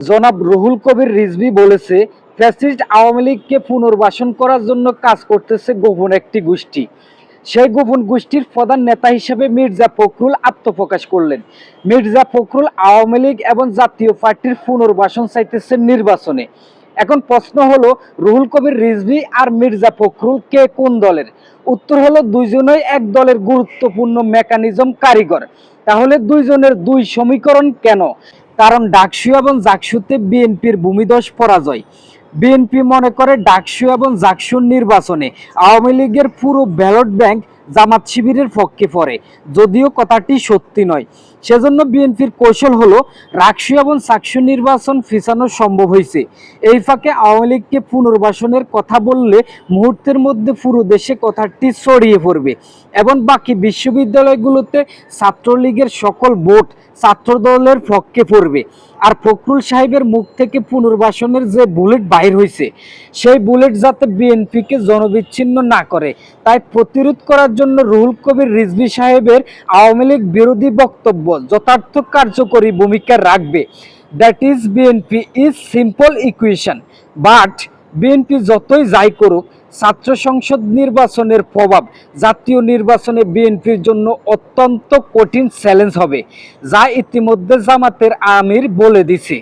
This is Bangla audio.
জনাব রুহুল কবির রিজভি বলেছে, ফ্যাসিস্ট আওয়ামী লীগকে পুনর্বাসন করার জন্য কাজ করতেছে গোপন একটি গোষ্ঠী। সেই গোপন গোষ্ঠীর প্রধান নেতা হিসেবে মির্জা ফখরুল আত্মপ্রকাশ করলেন। মির্জা ফখরুল আওয়ামী লীগ এবং জাতীয় পার্টির পুনর্বাসন চাইতেছে নির্বাচনে। এখন প্রশ্ন হলো, রুহুল কবির রিজভি আর মির্জা ফখরুল কে কোন দলের? উত্তর হলো, দুইজনই এক দলের গুরুত্বপূর্ণ মেকানিজম কারিগর। তাহলে দুইজনের দুই সমীকরণ কেন? কারণ ডাকসু এবং জাকসুতে বিএনপির ভূমিদোষ পরাজয়। বিএনপি মনে করে ডাকসু এবং জাকসুর নির্বাচনে আওয়ামী লীগের পুরো ব্যালট ব্যাংক জামাত শিবিরের পক্ষে পড়ে। যদিও কথাটি সত্যি নয়। সেজন্য বিএনপির কৌশল হলো, রাকসু এবং সাকসু নির্বাচন ফিসানো সম্ভব হয়েছে। এই ফাঁকে আওয়ামী লীগকে পুনর্বাসনের কথা বললে মুহূর্তের মধ্যে পুরো দেশে কথাটি ছড়িয়ে পড়বে। এবং বাকি বিশ্ববিদ্যালয়গুলোতে ছাত্রলীগের সকল ভোট ছাত্রদলের পক্ষে পড়বে। আর ফখরুল সাহেবের মুখ থেকে পুনর্বাসনের যে বুলেট বাইর হয়েছে সেই বুলেট যাতে বিএনপিকে জনবিচ্ছিন্ন না করে, তাই প্রতিরোধ করার জন্য রুহুল কবির রিজভি সাহেবের আওয়ামী লীগ বিরোধী বক্তব্য যথার্থ কার্যকরী ভূমিকা রাখবে। That is BNP is simple equation but BNP যতই যাই করুক, ছাত্র সংসদ নির্বাচনের প্রভাব জাতীয় নির্বাচনে বিএনপির জন্য অত্যন্ত কঠিন চ্যালেঞ্জ হবে, যা ইতিমধ্যে জামাতের আমির বলে দিছে।